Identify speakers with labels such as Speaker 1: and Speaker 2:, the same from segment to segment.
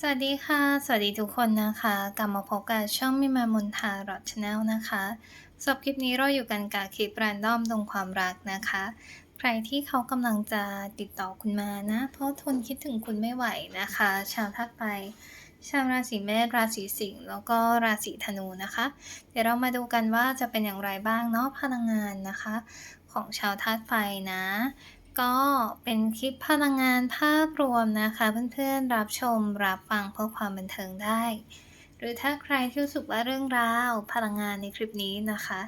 Speaker 1: สวัสดีค่ะ สวัสดีทุกคนนะคะ กลับมาพบกับช่องมิมามนทารอดชาแนลนะคะสำหรับคลิปนี้เราอยู่กันกับคลิปแรนดอมตรงความรักนะคะ ใครที่เขากำลังจะติดต่อคุณมานะ เพราะทนคิดถึงคุณไม่ไหวนะคะ ชาวทักไปชาวราศีเมษราศีสิงห์แล้วก็ราศีธนูนะคะ เดี๋ยวเรามาดูกันว่าจะเป็นอย่างไรบ้างเนาะพลังงานนะคะ ของชาวธาตุไฟนะ ก็เป็นคลิปพลังงานภาพรวมนะคะ เพื่อนๆรับชมรับฟังเพื่อความบันเทิงได้ หรือถ้าใครที่รู้สึกว่าเรื่องราวพลังงานในคลิปนี้นะคะ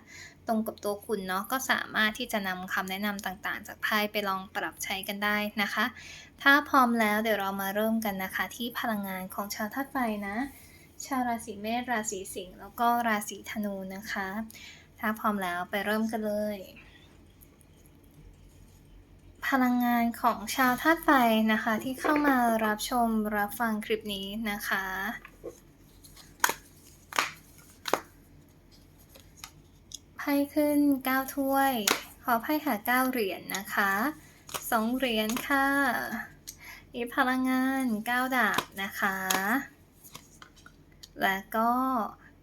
Speaker 1: ตรงกับตัวคุณเนาะก็สามารถที่จะนำคำแนะนำต่างๆ จากไพ่ไปลองปรับใช้กันได้นะคะ ถ้าพร้อมแล้วเดี๋ยวเรามาเริ่มกันนะคะ ที่พลังงานของชาวธาตุไฟนะชาวราศีเมษราศีสิงห์แล้วก็ราศีธนูนะคะ ถ้าพร้อมแล้วไปเริ่มกันเลย พลังงานของชาวธาตุไฟนะคะ ที่เข้ามารับชมรับฟังคลิปนี้นะคะ ไพ่ขึ้น 9 ถ้วย ขอไพ่ค่ะ 9 เหรียญนนะคะ 2 เหรียญค่ะอีพลังงาน 9 ดาบนะคะ และก็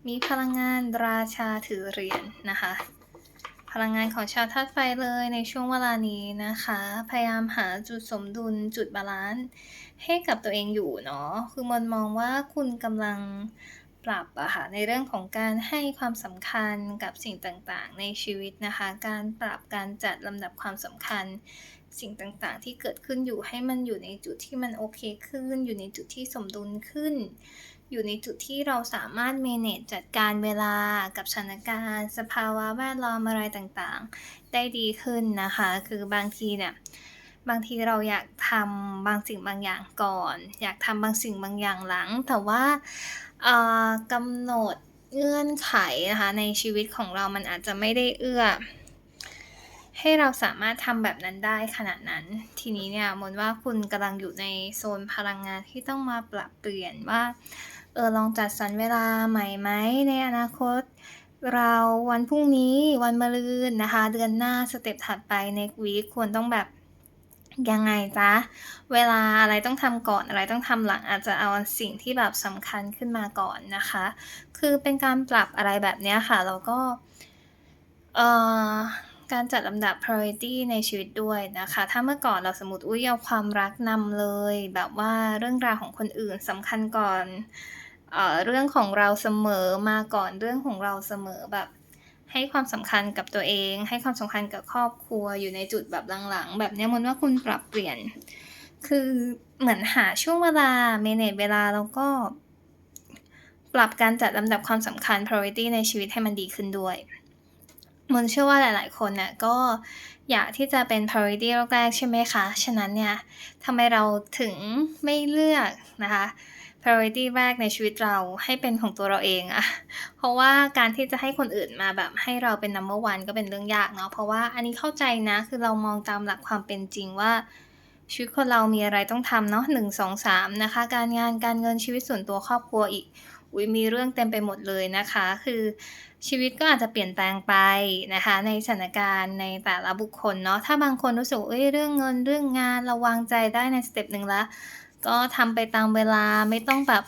Speaker 1: มีพลังงานราชาถือเหรียญนะคะ พลังงานของชาวธาตุไฟเลยในช่วงเวลานี้นะคะ พยายามหาจุดสมดุลจุดบาลานซ์ให้กับตัวเองอยู่เนาะคือมันมองว่าคุณกำลังปรับอะค่ะในเรื่องของการให้ความสำคัญกับสิ่งต่างๆ ในชีวิตนะคะ การปรับการจัดลำดับความสำคัญ สิ่งต่างๆ ที่เกิดขึ้นอยู่ให้มันอยู่ในจุดที่มันโอเคขึ้น อยู่ในจุดที่สมดุลขึ้น อยู่ในจุดที่เราสามารถ manage จัดการเวลากับสถานการณ์ สภาวะแวดล้อมอะไรต่างๆ ได้ดีขึ้นนะคะ คือบางทีเนี่ยบางทีเราอยากทำบางสิ่งบางอย่างก่อน อยากทำบางสิ่งบางอย่างหลัง แต่ว่ากำหนดเงื่อนไขนะคะในชีวิตของเรามันอาจจะไม่ได้เอื้อ ให้เราสามารถทำแบบนั้นได้ขนาดนั้น ทีนี้เนี่ยมนว่าคุณกำลังอยู่ในโซนพลังงานที่ต้องมาปรับเปลี่ยนว่าเออลองจัดสรรเวลาใหม่ไหมในอนาคต เราวันพรุ่งนี้วันมะรืนนะคะ เดือนหน้าสเต็ปถัดไปในวีคควรต้องแบบยังไงจ๊ะ เวลาอะไรต้องทำก่อนอะไรต้องทำหลังอาจจะเอาสิ่งที่แบบสำคัญขึ้นมาก่อนนะคะ คือเป็นการปรับอะไรแบบนี้ค่ะ แล้วก็เอ่อ การจัดลำดับ priority ในชีวิตด้วยนะคะ ถ้าเมื่อก่อนเราสมมติอุ้ยเอาความรักนำเลย แบบว่าเรื่องราวของคนอื่นสำคัญก่อนเออเรื่องของเราเสมอมาก่อนเรื่องของเราเสมอแบบ ให้ความสำคัญกับตัวเอง ให้ความสำคัญกับครอบครัวอยู่ในจุดแบบหลังๆ แบบนี้ยมนว่าคุณปรับเปลี่ยน คือเหมือนหาช่วงเวลา manage เวลาแล้วก็ ปรับการจัดลำดับความสำคัญ priority ในชีวิตให้มันดีขึ้นด้วย มันเชื่อว่าหลาย ๆ คนน่ะก็อยากที่จะเป็น priority แรกๆใช่ไหมคะ ฉะนั้นเนี่ยทำไมเราถึงไม่เลือกนะคะ priority แรกในชีวิตเราให้เป็นของตัวเราเองอะเพราะว่าการที่จะให้คนอื่นมาแบบให้เราเป็น number one ก็เป็นเรื่องยากเนาะ เพราะว่าอันนี้เข้าใจนะ คือเรามองตามหลักความเป็นจริงว่าชีวิตคนเรามีอะไรต้องทำเนาะ1 2 3นะคะ การงานการเงินชีวิตส่วนตัวครอบครัวอีก อุ๊ยมีเรื่องเต็มไปหมดเลยนะคะ คือชีวิตก็อาจจะเปลี่ยนแปลงไปนะคะ ในสถานการณ์ในแต่ละบุคคลเนาะถ้าบางคนรู้สึกเฮ้ยเรื่องเงินเรื่องงานราวางใจได้ในสเต็ปหนึ่งแล้วก็ทำไปตามเวลาไม่ต้องแบบ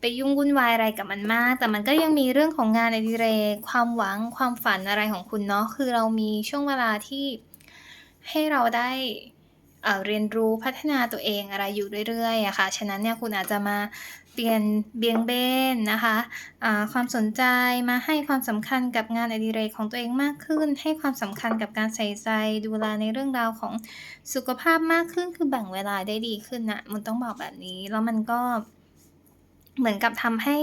Speaker 1: ไปยุ่งวุ่นวายอะไรกับมันมาก แต่มันก็ยังมีเรื่องของงานอดิเรกความหวังความฝันอะไรของคุณเนาะคือเรามีช่วงเวลาที่ให้เราได้เรียนรู้พัฒนาตัวเองอะไรอยู่เรื่อยๆอะค่ะ ฉะนั้นเนี่ยคุณอาจจะมา เปลี่ยนเบี่ยงเบนนะคะะความสนใจมาให้ความสำคัญกับงานอดิเรกของตัวเองมากขึ้น ให้ความสำคัญกับการใส่ใจดูแลในเรื่องราวของสุขภาพมากขึ้นคือแบ่งเวลาได้ดีขึ้นนะมันต้องบอกแบบนี้แล้วมันก็ เหมือนกับทำให้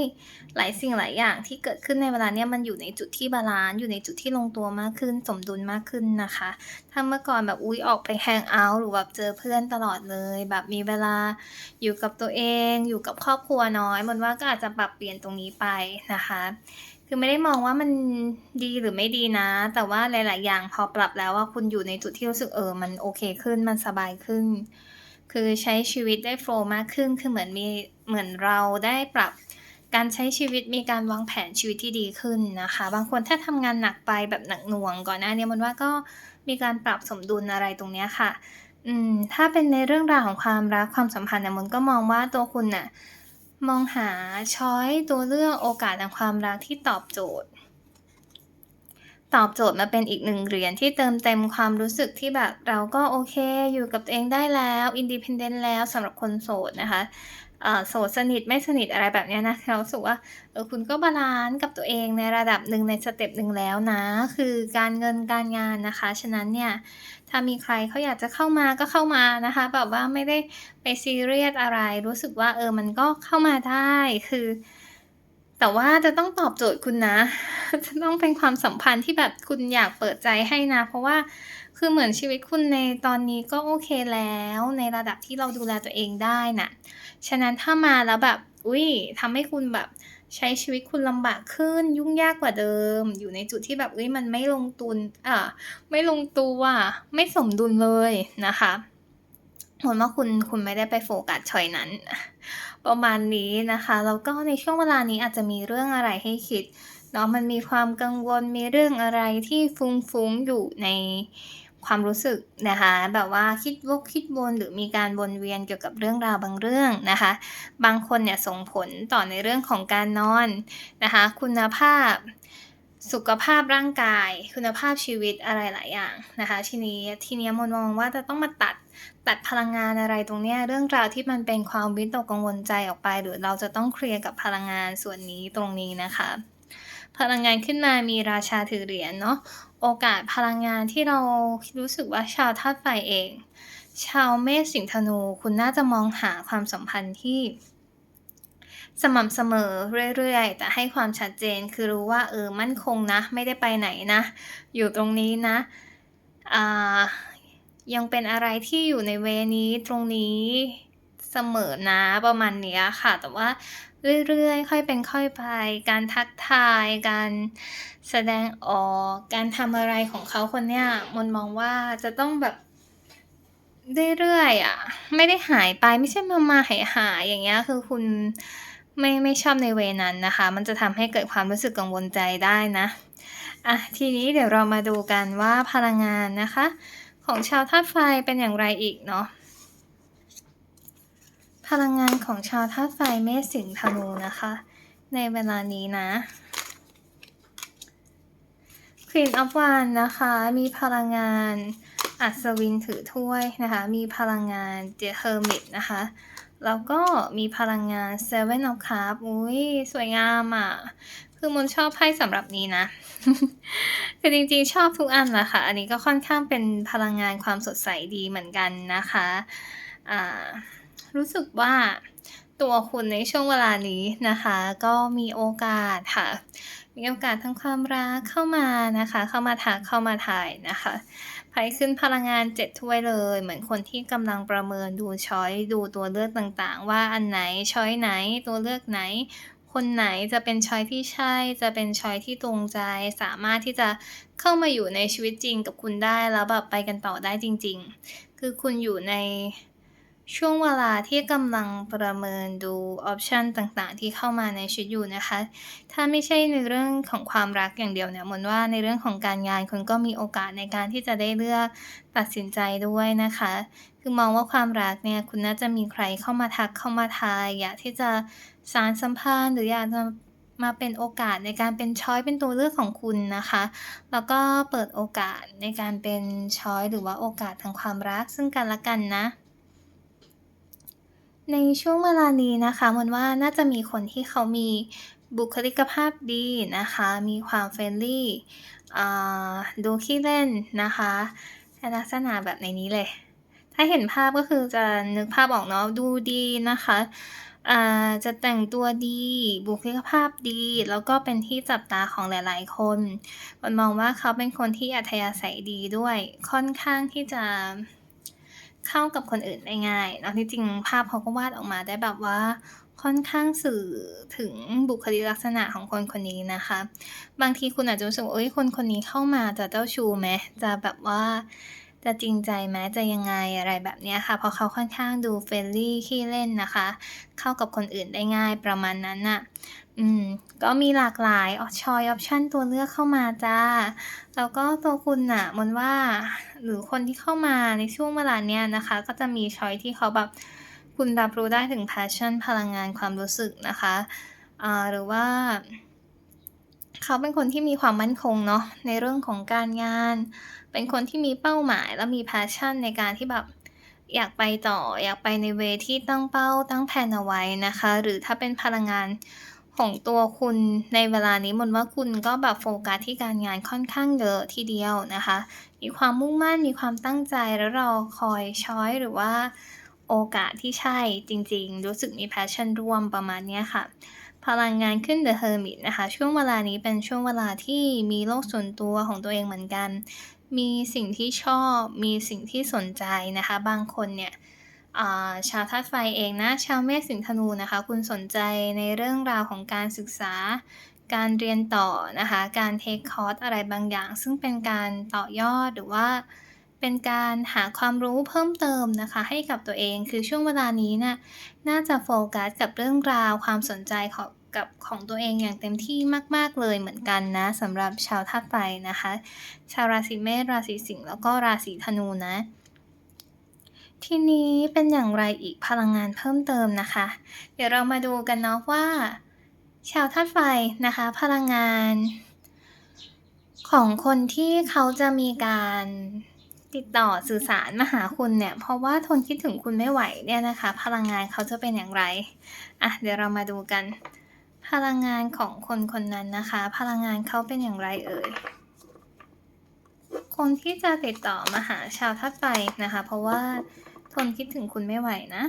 Speaker 1: หลายสิ่งหลายอย่างที่เกิดขึ้นในเวลาเนี้ยมันอยู่ในจุดที่บาลันซ์อยู่ในจุดที่ลงตัวมากขึ้น สมดุลมากขึ้นนะคะ ถ้าเมื่อก่อนแบบอุ๊ยออกไปแฮงเอาต์หรือแบบเจอเพื่อนตลอดเลย แบบมีเวลาอยู่กับตัวเอง อยู่กับครอบครัวน้อยมนว่าก็อาจจะปรับเปลี่ยนตรงนี้ไปนะคะ คือไม่ได้มองว่ามันดีหรือไม่ดีนะ แต่ว่าหลาย ๆ อย่างพอปรับแล้วอะคุณอยู่ในจุดที่รู้สึกเออมันโอเคขึ้นมันสบายขึ้น คือใช้ชีวิตได้โฟล์มากขึ้น คือเหมือนมีเหมือนเราได้ปรับการใช้ชีวิตมีการวางแผนชีวิตที่ดีขึ้นนะคะ บางคนถ้าทำงานหนักไปแบบหนักหน่วงก่อนหน้านี้ยมนว่าก็มีการปรับสมดุลอะไรตรงเนี้ยค่ะ อืม ถ้าเป็นในเรื่องราวของความรักความสัมพันธ์เนี่ยมนก็มองว่าตัวคุณน่ะมองหาช้อยตัวเลือกโอกาสทางความรักที่ตอบโจทย์ ตอบโจทย์มาเป็นอีกหนึ่งเหรียญที่เติมเต็มความรู้สึกที่แบบเราก็โอเคอยู่กับตัวเองได้แล้ว independent แล้วสำหรับคนโสดนะคะโสดสนิทไม่สนิทอะไรแบบนี้นะเรารู้สึกว่าเออคุณก็บาลันซ์กับตัวเองในระดับหนึ่งในสเต็ปหนึ่งแล้วนะ คือการเงินการงานนะคะ ฉะนั้นเนี่ย ถ้ามีใครเขาอยากจะเข้ามาก็เข้ามานะคะ แบบว่าไม่ได้ไปซีเรียสอะไรรู้สึกว่าเออมันก็เข้ามาได้คือ แต่ว่าจะต้องตอบโจทย์คุณนะ จะต้องเป็นความสัมพันธ์ที่แบบคุณอยากเปิดใจให้นะ เพราะว่าคือเหมือนชีวิตคุณในตอนนี้ก็โอเคแล้ว ในระดับที่เราดูแลตัวเองได้น่ะ ฉะนั้นถ้ามาแล้วแบบ อุ๊ยทำให้คุณแบบใช้ชีวิตคุณลำบากขึ้นยุ่งยากกว่าเดิม อยู่ในจุดที่แบบอุ๊ยมันไม่ลงตุนอ่าไม่ลงตัวไม่สมดุลเลยนะคะเหมือนว่าคุณคุณไม่ได้ไปโฟกัสชอยนั้น ประมาณนี้นะคะแล้วก็ในช่วงเวลานี้อาจจะมีเรื่องอะไรให้คิดเนาะมันมีความกังวลมีเรื่องอะไรที่ฟุ้งๆอยู่ในความรู้สึกนะคะแบบว่าคิดวกคิดวนหรือมีการวนเวียนเกี่ยวกับเรื่องราวบางเรื่องนะคะ บางคนเนี่ยส่งผลต่อในเรื่องของการนอนนะคะ คุณภาพ สุขภาพร่างกาย คุณภาพชีวิตอะไรหลายอย่างนะคะ ทีนี้ทีนี้มนมองว่าจะต้องมาตัดตัดพลังงานอะไรตรงเนี้ยเรื่องราวที่มันเป็นความวิตกกังวลใจออกไป หรือเราจะต้องเคลียร์กับพลังงานส่วนนี้ตรงนี้นะคะ พลังงานขึ้นมามีราชาถือเหรียญเนาะโอกาสพลังงานที่เรารู้สึกว่าชาวธาตุไฟเอง ชาวเมษสิงธนูคุณน่าจะมองหาความสัมพันธ์ที่ สม่ำเสมอเรื่อยๆ แต่ให้ความชัดเจนคือรู้ว่าเออมั่นคงนะ ไม่ได้ไปไหนนะ อยู่ตรงนี้นะอ่ายังเป็นอะไรที่อยู่ในเวนี้ตรงนี้เสมอนะประมาณเนี้ยค่ะ แต่ว่าเรื่อยๆ ค่อยเป็นค่อยไป การทักทาย การแสดงออก การทำอะไรของเขาคนเนี้ยมนมองว่าจะต้องแบบเรื่อยๆอะ ไม่ได้หายไปไม่ใช่มาๆหายๆอย่างเงี้ยคือคุณ ไม่ไม่ชอบในเวนั้นนะคะ มันจะทำให้เกิดความรู้สึกกังวลใจได้นะอะทีนี้เดี๋ยวเรามาดูกันว่าพลังงานนะคะ ของชาวธาตุไฟเป็นอย่างไรอีกเนาะพลังงานของชาวธาตุไฟเมษสิงห์ธนูนะคะ ในเวลานี้นะ Queen of w a n นะคะ มีพลังงานอัศวินถือถ้วยนะคะ มีพลังงาน The Hermit นะคะ แล้วก็มีพลังงาน Seven of Cups อุ๊ยสวยงามอะคือมนชอบไพ่สำหรับนี้นะ คือจริงๆชอบทุกอันแหละค่ะ อันนี้ก็ค่อนข้างเป็นพลังงานความสดใสดีเหมือนกันนะคะ อ่า รู้สึกว่าตัวคุณในช่วงเวลานี้นะคะ ก็มีโอกาสค่ะ มีโอกาสทางความรักเข้ามานะคะ เข้ามาทักเข้ามาทายนะคะ ไพ่ขึ้นพลังงานเจ็ดถ้วยเลย เหมือนคนที่กำลังประเมินดูช้อยดูตัวเลือกต่างๆ ว่าอันไหนช้อยไหนตัวเลือกไหน คนไหนจะเป็นช้อยที่ใช่ จะเป็นช้อยที่ตรงใจ สามารถที่จะเข้ามาอยู่ในชีวิตจริงกับคุณได้แล้วแบบไปกันต่อได้จริง ๆ คือคุณอยู่ใน ช่วงเวลาที่กำลังประเมินดูออปชันต่างๆ ที่เข้ามาในชีวิตอยู่นะคะ ถ้าไม่ใช่ในเรื่องของความรักอย่างเดียวเนี่ยมนว่าในเรื่องของการงานคุณก็มีโอกาสในการที่จะได้เลือกตัดสินใจด้วยนะคะ คือมองว่าความรักเนี่ยคุณน่าจะมีใครเข้ามาทักเข้ามาทายอยากที่จะสานสัมพันธ์หรืออยากจะมาเป็นโอกาสในการเป็นช้อยเป็นตัวเลือกของคุณนะคะ แล้วก็เปิดโอกาสในการเป็นช้อยหรือว่าโอกาสทางความรักซึ่งกันและกันนะ ในช่วงเวลานี้นะคะมันว่าน่าจะมีคนที่เขามีบุคลิกภาพดีนะคะ มีความ friendly อ่ดูขี้เล่นนะคะลักษณะแบบในนี้เลย ถ้าเห็นภาพก็คือจะนึกภาพออกเนาะดูดีนะคะจะแต่งตัวดี บุคลิกภาพดี แล้วก็เป็นที่จับตาของหลาย ๆ คนมันมองว่าเขาเป็นคนที่อัธยาศัยดีด้วย ค่อนข้างที่จะ เข้ากับคนอื่นได้ง่ายเนาะที่จริงภาพเขาก็วาดออกมาได้แบบว่าค่อนข้างสื่อถึงบุคลิกลักษณะของคนคนนี้นะคะ บางทีคุณอาจจะรู้สึกว่าเอ้ยคนคนนี้เข้ามาจะเจ้าชู้ไหมจะแบบว่า จะจริงใจไหมจะยังไงอะไรแบบนี้ค่ะ เพราะเขาค่อนข้างดู friendly ขี้เล่นนะคะ เข้ากับคนอื่นได้ง่ายประมาณนั้นน่ะ อืม ก็มีหลากหลายอชอยออปชันตัวเลือกเข้ามาจ้ะแล้วก็ตัวคุณน่ะมันว่า หรือคนที่เข้ามาในช่วงเวลาเนี้ยนะคะ ก็จะมีชอยที่เขาแบบคุณรับรู้ได้ถึง passion พลังงานความรู้สึกนะคะ อ่า หรือว่า เขาเป็นคนที่มีความมั่นคงเนาะในเรื่องของการงาน เป็นคนที่มีเป้าหมายและมี passion ในการที่แบบอยากไปต่ออยากไปในเวที่ตั้งเป้าตั้งแพลนเอาไว้นะคะ หรือถ้าเป็นพลังงานของตัวคุณในเวลานี้มนว่าคุณก็แบบโฟกัสที่การงานค่อนข้างเยอะทีเดียวนะคะ มีความมุ่งมั่นมีความตั้งใจแล้วรอคอยช้อยหรือว่าโอกาสที่ใช่จริงๆ รู้สึกมี passion ร่วมประมาณนี้ค่ะ พลังงานขึ้น The Hermit นะคะ ช่วงเวลานี้เป็นช่วงเวลาที่มีโลกส่วนตัวของตัวเองเหมือนกัน มีสิ่งที่ชอบ มีสิ่งที่สนใจนะคะ บางคนเนี่ยาชาวธาตุไฟเองนะ ชาวเมษสิงห์ธนูนะคะ คุณสนใจในเรื่องราวของการศึกษา การเรียนต่อนะคะ การเทกคอร์สอะไรบางอย่าง ซึ่งเป็นการต่อยอดหรือว่าเป็นการหาความรู้เพิ่มเติมนะคะ ให้กับตัวเองคือช่วงเวลานี้น่ะน่าจะโฟกัสกับเรื่องราวความสนใจของ กับของตัวเองอย่างเต็มที่มาก ๆ เลยเหมือนกันนะสำหรับชาวธาตุไฟนะคะ ชาวราศีเมษราศีสิงห์แล้วก็ราศีธนูนะ ทีนี้เป็นอย่างไรอีกพลังงานเพิ่มเติมนะคะ เดี๋ยวเรามาดูกันเนาะว่า ชาวธาตุไฟนะคะ พลังงาน ของคนที่เขาจะมีการติดต่อสื่อสารมาหาคุณเนี่ย เพราะว่าทนคิดถึงคุณไม่ไหวเนี่ยนะคะ พลังงานเขาจะเป็นอย่างไร อะ เดี๋ยวเรามาดูกัน พลังงานของคนคนนั้นนะคะ พลังงานเขาเป็นอย่างไรเอ่ย คนที่จะติดต่อมาหาชาวธาตุไฟนะคะ เพราะว่าทนคิดถึงคุณไม่ไหวนะ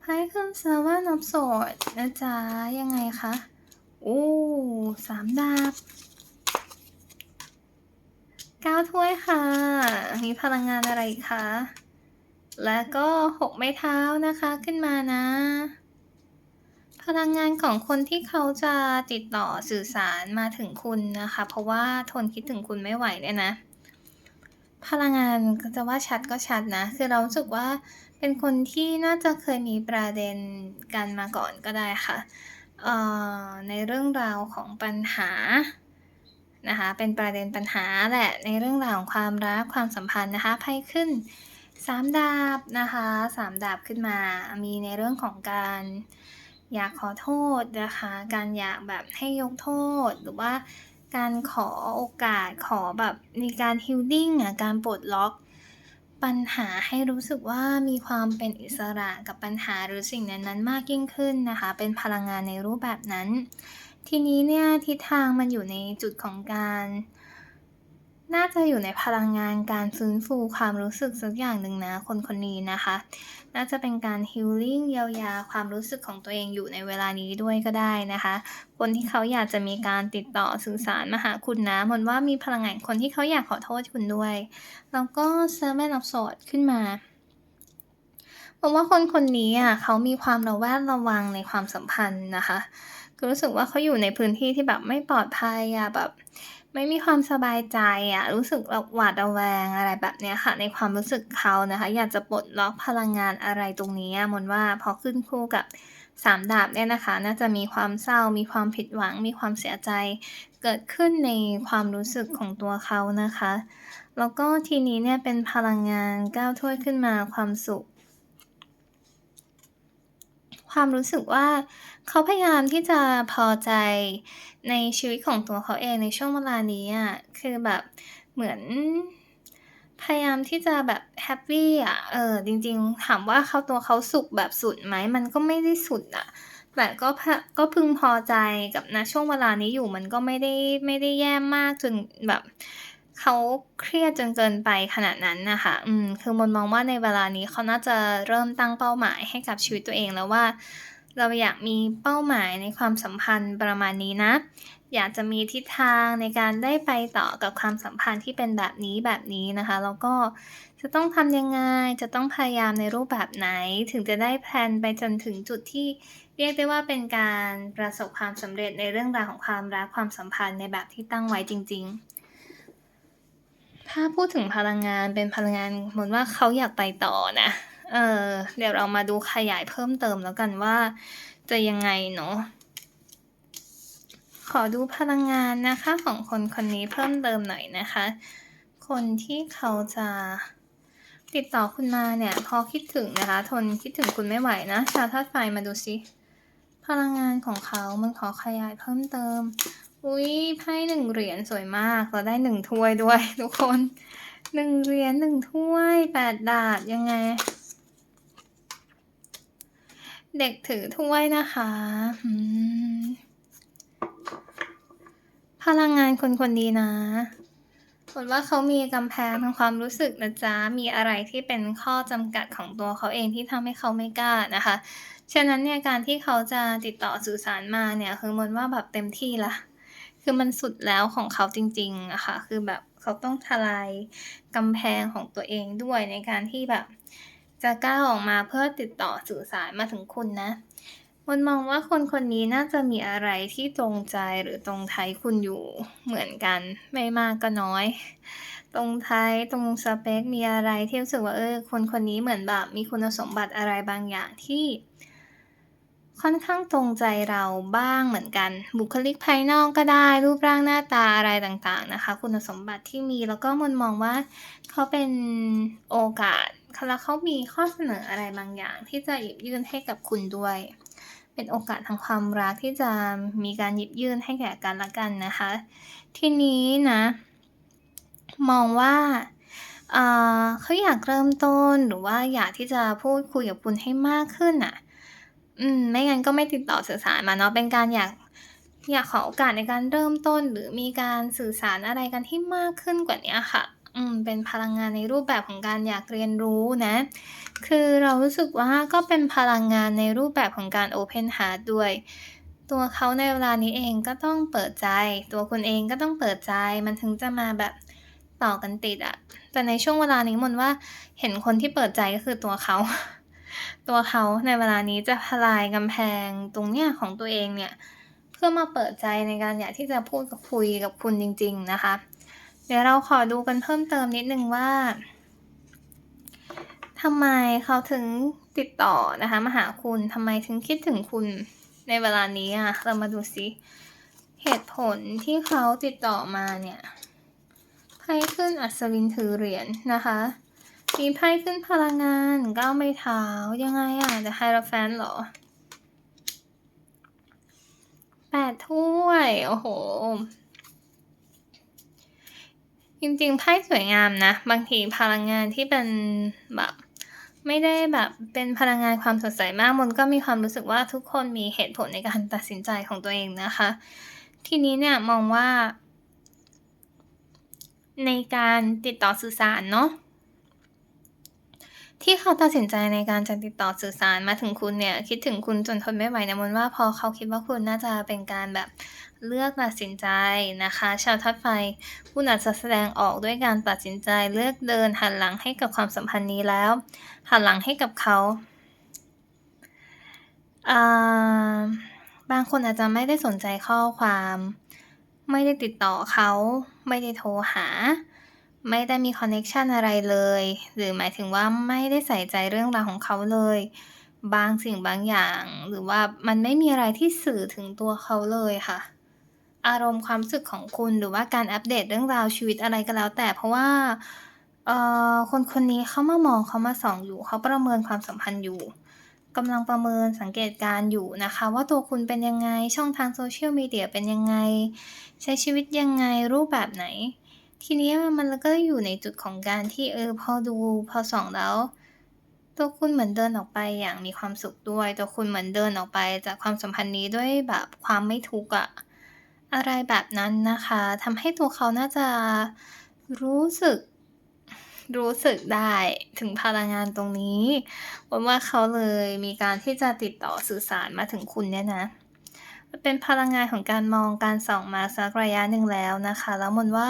Speaker 1: ไพ่ขึ้น Seven of Swords นะจ๊ะ ยังไงคะ โอ้3ดาบ9ถ้วยค่ะ มีพลังงานอะไรคะ แล้วก็6ไม้เท้านะคะขึ้นมานะ พลังงานของคนที่เขาจะติดต่อสื่อสารมาถึงคุณนะคะ เพราะว่าทนคิดถึงคุณไม่ไหวเนี่ยนะ พลังงานก็จะว่าชัดก็ชัดนะ คือเราสึกว่าเป็นคนที่น่าจะเคยมีประเด็นกันมาก่อนก็ได้ค่ะในเรื่องราวของปัญหานะคะ เป็นประเด็นปัญหาแหละในเรื่องราวของความรักความสัมพันธ์นะคะไพ่ขึ้น 3ดาบนะคะ3ดาบขึ้นมา มีในเรื่องของการอยากขอโทษนะคะ การอยากแบบให้ยกโทษหรือว่าการขอโอกาสขอแบบมีการ healing อะการปลดล็อกปัญหาให้รู้สึกว่ามีความเป็นอิสระกับปัญหาหรือสิ่งนั้นๆ มากยิ่งขึ้นนะคะ เป็นพลังงานในรูปแบบนั้น ทีนี้เนี่ยทิศทางมันอยู่ในจุดของการ น่าจะอยู่ในพลังงานการฟื้นฟูความรู้สึกสักอย่างหนึ่งนะ คนคนนี้นะคะ น่าจะเป็นการ healing เยียวยาความรู้สึกของตัวเองอยู่ในเวลานี้ด้วยก็ได้นะคะ คนที่เขาอยากจะมีการติดต่อสื่อสารมาหาคุณนะมนว่ามีพลังงานคนที่เขาอยากขอโทษคุณด้วย แล้วก็ Seven of Swords ขึ้นมามว่าคนคนนี้อะเขามีความระแวดระวังในความสัมพันธ์นะคะคือรู้สึกว่าเขาอยู่ในพื้นที่ที่แบบไม่ปลอดภัยอะแบบ ไม่มีความสบายใจอะรู้สึกแบบหวาดระแวงอะไรแบบเนี้ยค่ะ ในความรู้สึกเขานะคะ อยากจะปลดล็อกพลังงานอะไรตรงนี้อะมนว่าพอขึ้นคู่กับ3ดาบเนี่ยนะคะ น่าจะมีความเศร้า มีความผิดหวัง มีความเสียใจ เกิดขึ้นในความรู้สึกของตัวเขานะคะ แล้วก็ทีนี้เนี่ยเป็นพลังงาน9ถ้วยขึ้นมาความสุข ความรู้สึกว่าเขาพยายามที่จะพอใจ ในชีวิตของตัวเขาเองในช่วงเวลานี้อะคือแบบเหมือนพยายามที่จะแบบแฮปปี้อะ เออ จริงๆ ถามว่าเขาตัวเขาสุขแบบสุดไหม มันก็ไม่ได้สุดอะ แต่ก็พะก็พึงพอใจกับณช่วงเวลานี้อยู่ มันก็ไม่ได้ไม่ได้แย่มากจนแบบเขาเครียดจนเกินไปขนาดนั้นนะคะ อืม คือมนมองว่าในเวลานี้เขาน่าจะเริ่มตั้งเป้าหมายให้กับชีวิตตัวเองแล้วว่า เราอยากมีเป้าหมายในความสัมพันธ์ประมาณนี้นะ อยากจะมีทิศทางในการได้ไปต่อกับความสัมพันธ์ที่เป็นแบบนี้ๆนะคะ แล้วก็จะต้องทำยังไง จะต้องพยายามในรูปแบบไหน ถึงจะได้แพลนไปจนถึงจุดที่เรียกได้ว่าเป็นการประสบความสำเร็จในเรื่องราวของความรักความสัมพันธ์ในแบบที่ตั้งไว้จริง ๆถ้าพูดถึงพลังงานเป็นพลังงานหมนว่าเขาอยากไปต่อนะ เออเดี๋ยวเรามาดูขยายเพิ่มเติมแล้วกันว่า จะยังไงเนาะขอดูพลังงานนะคะของคนคนนี้เพิ่มเติมหน่อยนะคะ คนที่เขาจะติดต่อคุณมาเนี่ย พอคิดถึงนะคะ ทนคิดถึงคุณไม่ไหวนะชาวธาตุไฟมาดูซิพลังงานของเขามันขอขยายเพิ่มเติม อุ๊ยไพ่หนึ่งเหรียญสวยมาก เราได้หนึ่งถ้วยด้วย ทุกคนหนึ่งเหรียญหนึ่งถ้วยแปดดาบยังไง เด็กถือถ้วยนะคะพลังงานคนคนดีนะผลว่าเขามีกำแพงทางความรู้สึกนะจ๊ะ มีอะไรที่เป็นข้อจำกัดของตัวเขาเองที่ทำให้เขาไม่กล้านะคะ ฉะนั้นเนี่ยการที่เขาจะติดต่อสื่อสารมาเนี่ยคือมันว่าแบบเต็มที่ละ คือมันสุดแล้วของเขาจริงๆอะค่ะ คือแบบเขาต้องทลายกำแพงของตัวเองด้วยในการที่แบบ จะก้าวออกมาเพื่อติดต่อสื่อสารมาถึงคุณนะมนมองว่าคนคนนี้น่าจะมีอะไรที่ตรงใจหรือตรงไทยคุณอยู่เหมือนกัน ไม่มากก็น้อย ตรงไทยตรงสเปคมีอะไรที่รู้สึกว่าเออคนคนนี้เหมือนแบบมีคุณสมบัติอะไรบางอย่างที่ ค่อนข้างตรงใจเราบ้างเหมือนกัน บุคลิกภายนอกก็ได้ รูปร่างหน้าตาอะไรต่างๆนะคะ คุณสมบัติที่มีแล้วก็มนมองว่าเขาเป็นโอกาสแล้วเขามีข้อเสนออะไรบางอย่าง ที่จะหยิบยื่นให้กับคุณด้วย เป็นโอกาสทางความรักที่จะมีการหยิบยื่นให้แก่กันและกันนะคะ ทีนี้นะ มองว่าเเขาอยากเริ่มต้นหรือว่าอยากที่จะพูดคุยกับคุณให้มากขึ้นน่ะ อืม ไม่งั้นก็ไม่ติดต่อสื่อสารมาเนาะ เป็นการอยาก อยากขอโอกาสในการเริ่มต้น หรือมีการสื่อสารอะไรกันที่มากขึ้นกว่านี้ค่ะ อืม เป็นพลังงานในรูปแบบของการอยากเรียนรู้นะ คือเรารู้สึกว่าก็เป็นพลังงานในรูปแบบของการ Open Heart ด้วย ตัวเขาในเวลานี้เองก็ต้องเปิดใจ ตัวคุณเองก็ต้องเปิดใจ มันถึงจะมาแบบต่อกันติดอะแต่ในช่วงเวลานี้มนว่าเห็นคนที่เปิดใจก็คือตัวเขา ตัวเขาในเวลานี้จะทลายกำแพงตรงเนี้ยของตัวเองเนี่ย เพื่อมาเปิดใจในการอยากที่จะพูดกับคุยกับคุณจริง ๆนะคะ เดี๋ยวเราขอดูกันเพิ่มเติมนิดนึงว่าทำไมเขาถึงติดต่อนะคะมาหาคุณทำไมถึงคิดถึงคุณในเวลานี้อะ เรามาดูซิเหตุผลที่เขาติดต่อมาเนี่ยไพ่ขึ้นอัศวินถือเหรียญนะคะ มีไพ่ขึ้นพลังงานก้าวไม่เท้ายังไงอะจะไฮราแฟนเหรอแปดถ้วย โอ้โห จริงๆไพ่สวยงามนะ บางทีพลังงานที่เป็นแบบไม่ได้แบบเป็นพลังงานความสดใสมากมันก็มีความรู้สึกว่าทุกคนมีเหตุผลในการตัดสินใจของตัวเองนะคะ ทีนี้เนี่ยมองว่า ในการติดต่อสื่อสารเนาะ ที่เขาตัดสินใจในการจะติดต่อสื่อสารมาถึงคุณเนี่ย คิดถึงคุณจนทนไม่ไหวนะมนว่าพอเขาคิดว่าคุณน่าจะเป็นการแบบเลือกตัดสินใจนะคะ ชาวทัดไฟคุณอาจจะแสดงออกด้วยการตัดสินใจเลือกเดินหันหลังให้กับความสัมพันธ์นี้แล้ว หันหลังให้กับเขาบางคนอาจจะไม่ได้สนใจข้อความ ไม่ได้ติดต่อเขา ไม่ได้โทรหา ไม่ได้มีคอนเน็ชันอะไรเลย หรือหมายถึงว่าไม่ได้ใส่ใจเรื่องราวของเขาเลย บางสิ่งบางอย่าง หรือว่ามันไม่มีอะไรที่สื่อถึงตัวเขาเลยค่ะ อารมณ์ความรู้สึกของคุณหรือว่าการอัปเดตเรื่องราวชีวิตอะไรก็แล้ว แต่เพราะว่าเอ่อคนคนนี้เขามามองเขามาส่องอยู่เขาประเมินความสัมพันธ์อยู่กำลังประเมินสังเกตการอยู่นะคะ ว่าตัวคุณเป็นยังไงช่องทางโซเชียลมีเดียเป็นยังไง ใช้ชีวิตยังไงรูปแบบไหน ทีนี้มันก็อยู่ในจุดของการที่เออพอดูพอส่องแล้ว ตัวคุณเหมือนเดินออกไปอย่างมีความสุขด้วย ตัวคุณเหมือนเดินออกไปจากความสัมพันธ์นี้ด้วยแบบความไม่ทุกข์อะอะไรแบบนั้นนะคะทำให้ตัวเขาน่าจะรู้สึกรู้สึกได้ถึงพลังงานตรงนี้ว่าเขาเลยมีการที่จะติดต่อสื่อสารมาถึงคุณเนี่ยนะ เป็นพลังงานของการมองการส่องมาสักระยะหนึ่งแล้วนะคะ แล้วมนว่า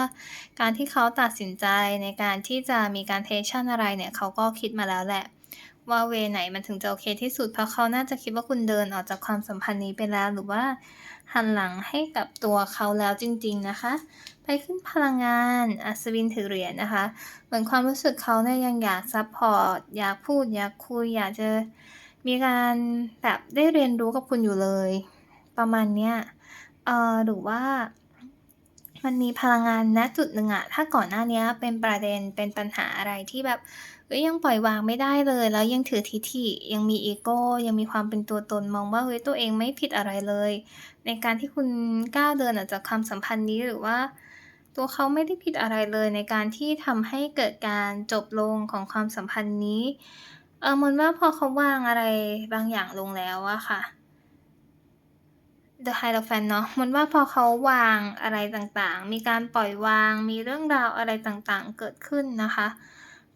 Speaker 1: การที่เขาตัดสินใจในการที่จะมีการเทชั่นอะไรเนี่ยเขาก็คิดมาแล้วแหละ ว่าเวไหนมันถึงจะโอเคที่สุดเพราะเขาน่าจะคิดว่าคุณเดินออกจากความสัมพันธ์นี้ไปแล้วหรือว่าหันหลังให้กับตัวเขาแล้วจริง ๆนะคะ ไปขึ้นพลังงานอัศวินถือเหรียญนะคะ เหมือนความรู้สึกเขาเนี่ยยังอยากซัพพอร์ตอยากพูดอยากคุยอยากจะมีการแบบได้เรียนรู้กับคุณอยู่เลย ประมาณเนี้ยเอ่อหรือว่ามันมีพลังงานณจุดหนึ่งอะถ้าก่อนหน้านี้เป็นประเด็นเป็นปัญหาอะไรที่แบบเฮ้ยยังปล่อยวางไม่ได้เลย แล้วยังถือทิฐิยังมีอีโก้ยังมีความเป็นตัวตนมองว่าเฮ้ยตัวเองไม่ผิดอะไรเลย ในการที่คุณก้าวเดินออกจากความสัมพันธ์นี้หรือว่า ตัวเขาไม่ได้ผิดอะไรเลย ในการที่ทำให้เกิดการจบลงของความสัมพันธ์นี้ เออมนว่าพอเขาวางอะไรบางอย่างลงแล้วอะค่ะ The Hierophant เนาะมันว่าพอเขาวางอะไรต่างๆ มีการปล่อยวาง มีเรื่องราวอะไรต่างๆ เกิดขึ้นนะคะ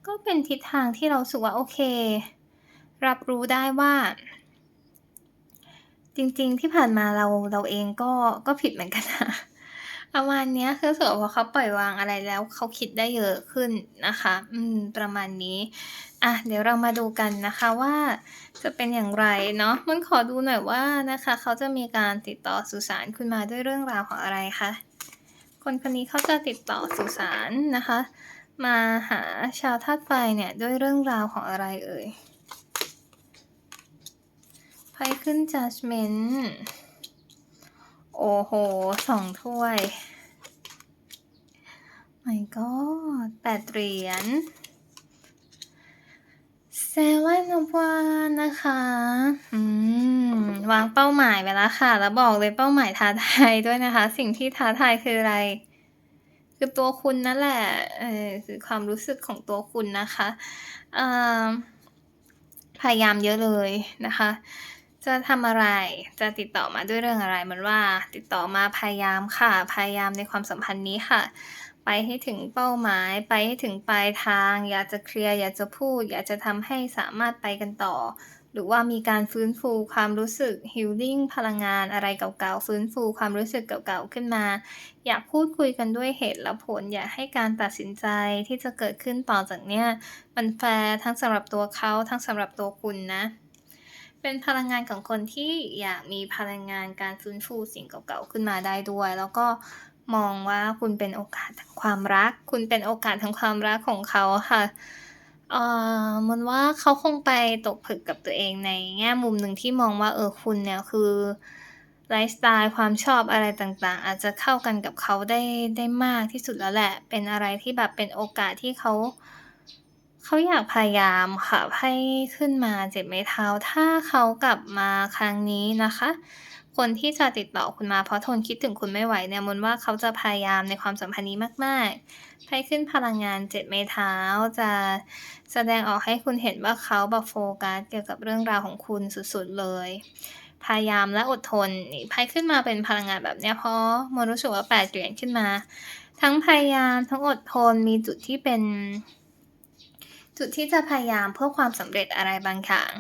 Speaker 1: ก็เป็นทิศทางที่เราสึกว่าโอเค รับรู้ได้ว่า จริงๆที่ผ่านมาเราเราเองก็ก็ผิดเหมือนกันนะ ประมาณเนี้ยคือรู้สึกว่าพอเขาปล่อยวางอะไรแล้ว เขาคิดได้เยอะขึ้นนะคะ อืม ประมาณนี้ อะ เดี๋ยวเรามาดูกันนะคะว่าจะเป็นอย่างไรเนาะมันขอดูหน่อยว่านะคะ เขาจะมีการติดต่อสื่อสารคุณมาด้วยเรื่องราวของอะไรคะ?คนคนนี้เขาจะติดต่อสื่อสารนะคะ มาหาชาวธาตุไฟเนี่ยด้วยเรื่องราวของอะไรเอ่ย?ไพ่ขึ้น Judgment โอ้โฮ2ถ้วย My God 8เหรียญ Seven of Wands นะคะ อืม วางเป้าหมายไว้แล้วค่ะ แล้วบอกเลยเป้าหมายท้าทายด้วยนะคะ สิ่งที่ท้าทายคืออะไร?คือตัวคุณนั่นแหละ เออคือความรู้สึกของตัวคุณนะคะ เอ่อพยายามเยอะเลยนะคะ จะทำอะไร จะติดต่อมาด้วยเรื่องอะไรเหมือนว่า ติดต่อมาพยายามค่ะ พยายามในความสัมพันธ์นี้ค่ะ ไปให้ถึงเป้าหมาย ไปให้ถึงปลายทาง อยากจะเคลียร์ อยากจะพูด อยากจะทำให้สามารถไปกันต่อ หรือว่ามีการฟื้นฟูความรู้สึก healing พลังงานอะไรเก่าๆ ฟื้นฟูความรู้สึกเก่าๆ ขึ้นมา อยากพูดคุยกันด้วยเหตุและผล อยากให้การตัดสินใจที่จะเกิดขึ้นต่อจากเนี้ยมันแฟร์ทั้งสำหรับตัวเขาทั้งสำหรับตัวคุณนะ เป็นพลังงานของคนที่อยากมีพลังงานการฟื้นฟูสิ่งเก่าๆขึ้นมาได้ด้วย แล้วก็มองว่าคุณเป็นโอกาสทางความรัก คุณเป็นโอกาสทางความรักของเขาค่ะเอ่อมันว่าเขาคงไปตกผลึกกับตัวเองในแง่มุมหนึ่งที่มองว่าเออคุณเนี่ยคือไลฟ์สไตล์ความชอบอะไรต่างๆ อาจจะเข้ากันกับเขาได้ได้มากที่สุดแล้วแหละ เป็นอะไรที่แบบเป็นโอกาสที่เขา เขาอยากพยายามค่ะไพ่ขึ้นมา7ไม้เท้า ถ้าเขากลับมาครั้งนี้นะคะ คนที่จะติดต่อคุณมาเพราะทนคิดถึงคุณไม่ไหวเนี่ยมนว่าเขาจะพยายามในความสัมพันธ์นี้มากๆไพ่ขึ้นพลังงาน7ไม้เท้าจะแสดงออกให้คุณเห็นว่าเขาแบบโฟกัสเกี่ยวกับเรื่องราวของคุณสุด ๆ เลยพยายามและอดทนนี่ไพ่ขึ้นมาเป็นพลังงานแบบเนี้ยเพราะมนรู้สึกว่า8เหรียญขึ้นมา ทั้งพยายามทั้งอดทนมีจุดที่เป็น จุดที่จะพยายามเพื่อความสำเร็จอะไรบางอย่าง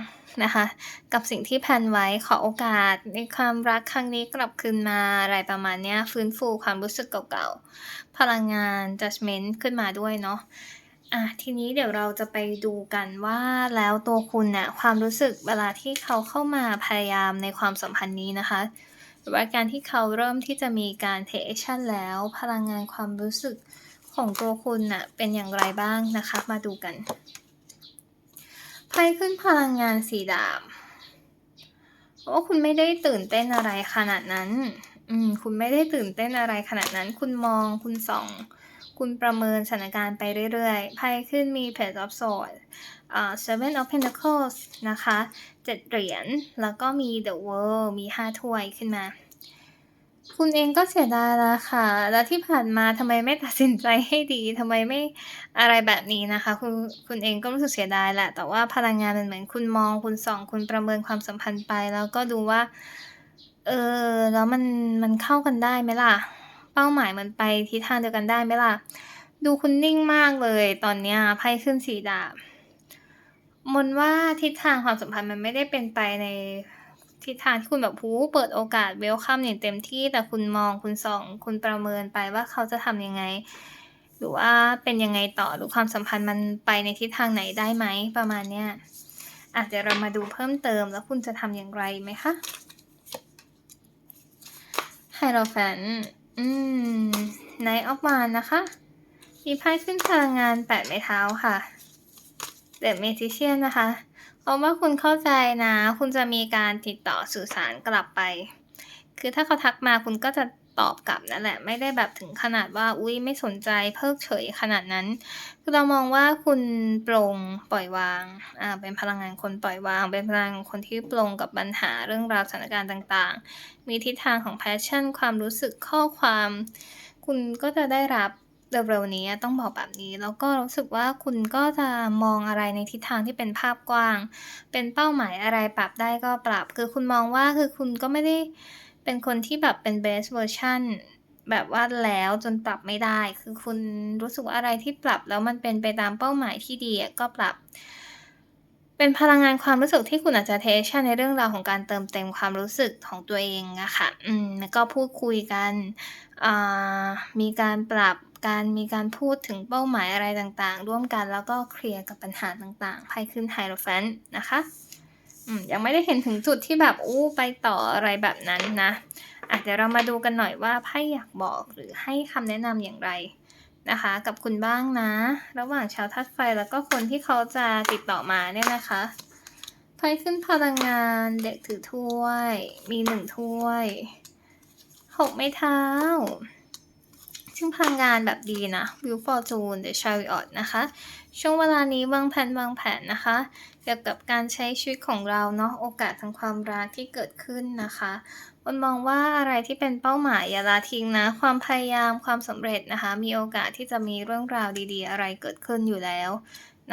Speaker 1: นะคะ กับสิ่งที่แพนไว้ขอโอกาสในความรักครั้งนี้กลับคืนมาอะไรประมาณนี้ฟื้นฟูความรู้สึกเก่าๆ พลังงาน Judgment ขึ้นมาด้วยเนาะอะทีนี้เดี๋ยวเราจะไปดูกันว่าแล้วตัวคุณน่ะความรู้สึกเวลาที่เขาเข้ามาพยายามในความสัมพันธ์นี้นะคะหรือว่าการที่เขาเริ่มที่จะมีการ take action แล้ว พลังงานความรู้สึก ของตัวคุณน่ะเป็นอย่างไรบ้างนะคะ มาดูกันไพ่ขึ้นพลังงาน4ดาบว่าคุณไม่ได้ตื่นเต้นอะไรขนาดนั้น อืม คุณไม่ได้ตื่นเต้นอะไรขนาดนั้น คุณมอง คุณส่อง คุณประเมินสถานการณ์ไปเรื่อยๆ ไพ่ขึ้นมี Page of Swords อ่า Seven of Pentacles นะคะ7เหรียญ แล้วก็มี The World มี5ถ้วยขึ้นมา คุณเองก็เสียดายละค่ะแล้วที่ผ่านมาทำไมไม่ตัดสินใจให้ดี ทำไมไม่อะไรแบบนี้นะคะ คุณ คุณเองก็รู้สึกเสียดายแหละ แต่ว่าพลังงานมันเหมือนคุณมอง คุณส่อง คุณประเมินความสัมพันธ์ไป แล้วก็ดูว่า เออ แล้วมัน มันเข้ากันได้ไหมล่ะ เป้าหมายมันไปทิศทางเดียวกันได้ไหมล่ะ ดูคุณนิ่งมากเลย ตอนเนี้ยไพ่ขึ้น4ดาบมนว่าทิศทางความสัมพันธ์มันไม่ได้เป็นไปใน ทิศทางที่คุณแบบโอ้เปิดโอกาสเวลคัมอย่างเต็มที่ แต่คุณมองคุณส่อง คุณประเมินไปว่าเขาจะทำยังไง หรือว่าเป็นยังไงต่อหรือความสัมพันธ์มันไปในทิศทางไหนได้ไหมประมาณเนี้ยอะเดี๋ยวเรามาดูเพิ่มเติมแล้วคุณจะทำอย่างไรไหมคะ? Hierophant อืม Knight of Wands นะคะ มีไพ่ขึ้นพลังงาน8ไม้เท้าค่ะ The Magician นะคะ เพราะว่าคุณเข้าใจนะ คุณจะมีการติดต่อสื่อสารกลับไป คือถ้าเขาทักมาคุณก็จะตอบกลับนั่นแหละ ไม่ได้แบบถึงขนาดว่าอุ๊ยไม่สนใจเพิกเฉยขนาดนั้น คือเรามองว่าคุณปลงปล่อยวางอ่าเป็นพลังงานคนปล่อยวาง เป็นพลังคนที่ปลงกับปัญหาเรื่องราวสถานการณ์ต่าง ๆ มีทิศทางของ passion ความรู้สึกข้อความ คุณก็จะได้รับ เร็วๆนี้ต้องบอกแบบนี้ แล้วก็รู้สึกว่าคุณก็จะมองอะไรในทิศทางที่เป็นภาพกว้าง เป็นเป้าหมายอะไรปรับได้ก็ปรับ คือคุณมองว่าคือคุณก็ไม่ได้เป็นคนที่แบบเป็น best version แบบว่าแล้วจนปรับไม่ได้ คือคุณรู้สึกว่าอะไรที่ปรับแล้วมันเป็นไปตามเป้าหมายที่ดีก็ปรับ เป็นพลังงานความรู้สึกที่คุณอาจจะ attention ในเรื่องราวของการเติมเต็มความรู้สึกของตัวเองอะค่ะ อืม แล้วก็พูดคุยกัน มีการปรับกันมีการพูดถึงเป้าหมายอะไรต่างๆ ร่วมกันแล้วก็เคลียร์กับปัญหาต่างๆไพ่ขึ้น Hierophant นะคะอืมยังไม่ได้เห็นถึงจุดที่แบบโอ้ไปต่ออะไรแบบนั้นนะอะเดี๋ยวเรามาดูกันหน่อยว่าไพ่อยากบอกหรือให้คำแนะนำอย่างไร นะคะ กับคุณบ้างนะ ระหว่างชาวธาตุไฟแล้วก็คนที่เขาจะติดต่อมาเนี่ยนะคะไพ่ขึ้นพลังงานเด็กถือถ้วย มีหนึ่งถ้วยหกไม้เท้า ซึ่งพลังงานแบบดีนะ Wheel Fortune The Chariot นะคะ ช่วงเวลานี้วางแผนวางแผนนะคะ กี่ยวกับการใช้ชีวิตของเราเนาะโอกาสทางความรักที่เกิดขึ้นนะคะคุณมองว่าอะไรที่เป็นเป้าหมายอย่าละทิ้งนะ ความพยายามความสำเร็จนะคะ มีโอกาสที่จะมีเรื่องราวดี ๆ อะไรเกิดขึ้นอยู่แล้ว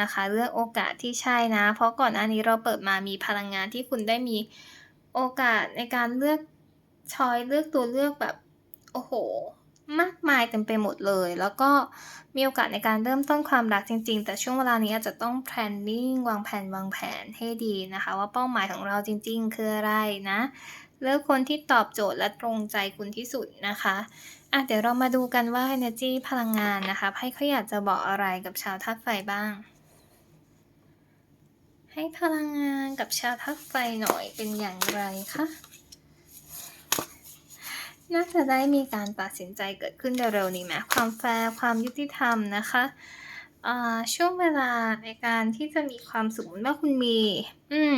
Speaker 1: นะคะ เลือกโอกาสที่ใช่นะ เพราะก่อนหน้านี้เราเปิดมามีพลังงานที่คุณได้มีโอกาสในการเลือกชอยเลือกตัวเลือกแบบโอ้โฮ มากมายเต็มไปหมดเลย แล้วก็มีโอกาสในการเริ่มต้นความรักจริง ๆ แต่ช่วงเวลานี้อาจจะต้อง planning วางแผนวางแผนให้ดีนะคะ ว่าเป้าหมายของเราจริง ๆ คืออะไรนะเลือกคนที่ตอบโจทย์และตรงใจคุณที่สุดนะคะอะเดี๋ยวเรามาดูกันว่าเอเนอร์จีพลังงานนะคะไพ่เขาอยากจะบอกอะไรกับชาวธาตุไฟบ้าง ให้พลังงานกับชาวธาตุไฟหน่อยเป็นอย่างไรคะ น่าจะได้มีการตัดสินใจเกิดขึ้นเร็วๆนี้ไหมความแฟร์ความยุติธรรมนะคะช่วงเวลาในการที่จะมีความสุขสมมุติว่าคุณมี อืม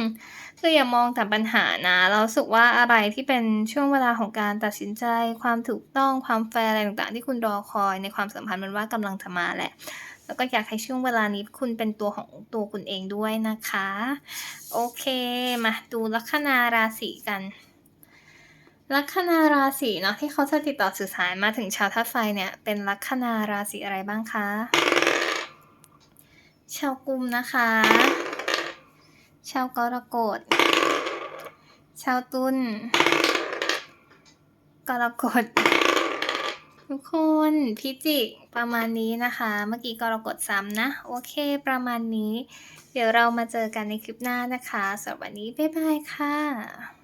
Speaker 1: คืออย่ามองแต่ปัญหานะเราสึกว่าอะไรที่เป็นช่วงเวลาของการตัดสินใจ ความถูกต้องความแฟร์อะไรต่างๆ ที่คุณรอคอยในความสัมพันธ์มันว่ากำลังจะมาแหละ แล้วก็อยากให้ช่วงเวลานี้คุณเป็นตัวของตัวคุณเองด้วยนะคะ โอเค มาดูลัคนาราศีกัน ลัคนาราศีเนาะที่เขาจะติดต่อสื่อสารมาถึงชาวธาตุไฟเนี่ย เป็นลัคนาราศีอะไรบ้างคะ ชาวกุมนะคะ ชาวกรกฎ ชาวตุลกรกฎทุกคนพิจิกประมาณนี้นะคะ เมื่อกี้กรกฎซ้ำนะ โอเค ประมาณนี้ เดี๋ยวเรามาเจอกันในคลิปหน้านะคะสำหรับวันนี้ บ๊ายบายค่ะ